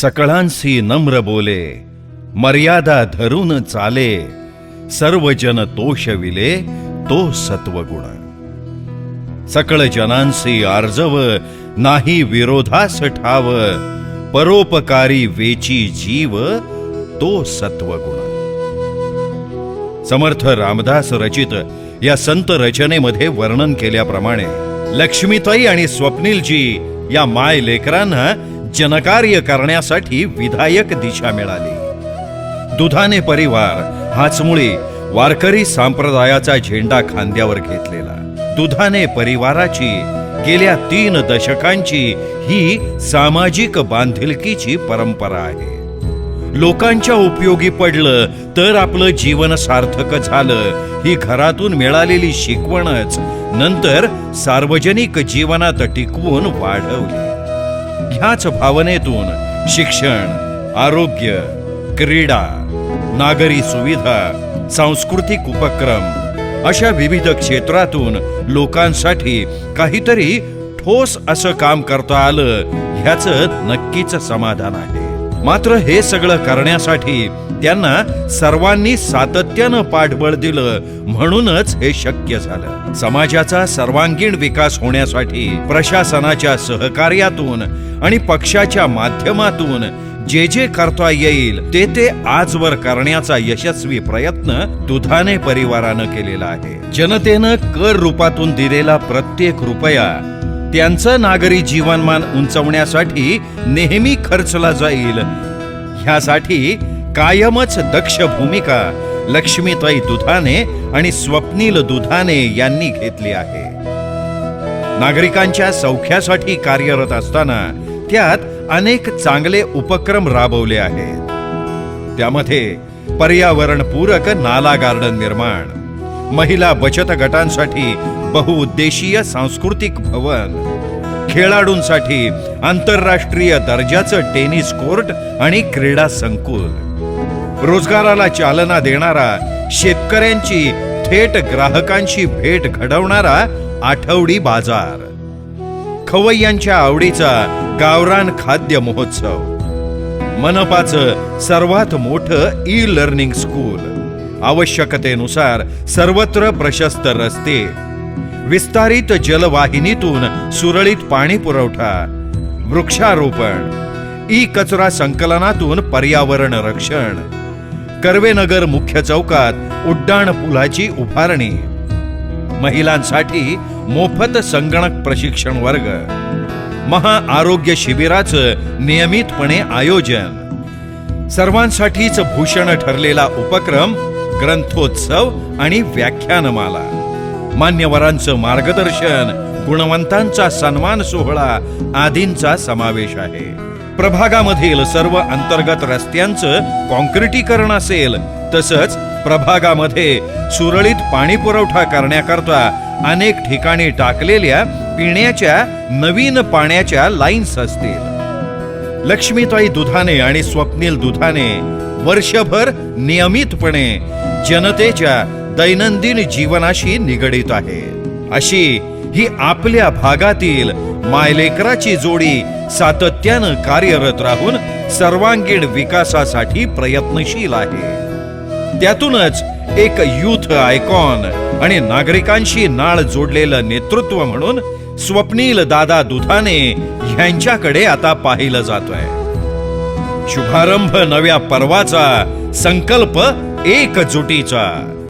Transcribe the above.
सकळांसी नम्र बोले मर्यादा धरून चाले सर्वजन तोषविले तो सत्वगुण. सकळ जनांसी आर्जव नाही विरोधास ठाव परोपकारी वेची जीव तो सत्वगुण. समर्थ रामदास रचित या संत रचनेमध्ये वर्णन केल्याप्रमाणे लक्ष्मीताई आणि स्वप्नीलजी या माय लेकरांना जनकार्य करण्यासाठी विधायक दिशा मिळाली. दुधाने परिवार हाच वारकरी संप्रदायाचा झेंडा खांद्यावर घेतलेला. दुधाने परिवाराची गेल्या तीन दशकांची ही सामाजिक बांधिलकीची परंपरा आहे. लोकांच्या उपयोगी पडलं तर आपलं जीवन सार्थक झालं ही घरातून मिळालेली शिकवणच नंतर सार्वजनिक जीवनात टिकवून वाढवली. ह्याच भावनेतून शिक्षण आरोग्य क्रीडा नागरी सुविधा सांस्कृतिक उपक्रम अशा विविध क्षेत्रातून लोकांसाठी काहीतरी ठोस असं काम करता आलं ह्याचं नक्कीच समाधान आहे. मात्र हे सगळं करण्यासाठी त्यांना सर्वांनी सातत्यानं पाठबळ दिलं. म्हणूनच हे शक्य झालं. समाजाचा सर्वांगीण विकास होण्यासाठी प्रशासनाच्या सहकार्यातून आणि पक्षाच्या माध्यमातून जे जे करता येईल ते ते आजवर करण्याचा यशस्वी प्रयत्न दुधाने परिवारानं केलेला आहे. जनतेनं कर रूपातून दिलेला प्रत्येक रुपया त्यांचं नागरी जीवनमान उंचवण्यासाठी नेहमी खर्चला जाईल. ह्यासाठी कायमच दक्ष भूमिका लक्ष्मीताई दुधाने आणि स्वप्नील दुधाने यांनी घेतली आहे. नागरिकांच्या सौख्यासाठी कार्यरत असताना त्यात अनेक चांगले उपक्रम राबवले आहेत. त्यामध्ये पर्यावरणपूरक नाला गार्डन निर्माण महिला बचत गटांसाठी बहुउद्देशीय सांस्कृतिक भवन. खेळाडूंसाठी आंतरराष्ट्रीय दर्जाचं टेनिस कोर्ट आणि क्रीडा संकुल. रोजगाराला चालना देणारा शेतकऱ्यांची थेट ग्राहकांची भेट घडवणारा आठवडी बाजार. खवय्यांच्या आवडीचा गावरान खाद्य महोत्सव. मनपाचं सर्वात मोठं ई लर्निंग स्कूल. आवश्यकतेनुसार सर्वत्र प्रशस्त रस्ते. विस्तारित जलवाहिनीतून सुरळीत पाणी पुरवठा वृक्षारोपण ई कचरा संकलनातून पर्यावरण रक्षण कर्वेनगर मुख्य चौकात उड्डाण पुलाची उभारणी. महिलांसाठी मोफत संगणक प्रशिक्षण वर्ग. महाआरोग्य शिबिराचं नियमितपणे आयोजन. सर्वांसाठीच भूषण ठरलेला उपक्रम ग्रंथोत्सव आणि व्याख्यानमाला. मान्यवरांचं मार्गदर्शन गुणवंतांचा सन्मान सोहळा आदींचा समावेश आहे. प्रभागामधील सर्व अंतर्गत रस्त्यांचं कॉन्क्रिटीकरण असेल तसंच प्रभागामध्ये सुरळीत पाणी पुरवठा करण्याकरता अनेक ठिकाणी टाकलेल्या पिण्याच्या नवीन पाण्याच्या लाईन्स असतील. लक्ष्मीताई दुधाने आणि स्वप्नील दुधाने वर्षभर नियमितपणे जनतेच्या दैनंदिन जीवनाशी निगडीत आहे. अशी ही आपल्या भागातील मायलेकराची जोडी सातत्यानं कार्यरत राहून सर्वांगीण विकासासाठी प्रयत्नशील आहे. त्यातूनच एक युथ आयकॉन आणि नागरिकांशी नाळ जोडलेलं नेतृत्व म्हणून स्वप्नील दादा दुधाने ह्यांच्याकडे आता पाहिलं जातोय. शुभारंभ नव्या पर्वाचा संकल्प एकजुटीचा.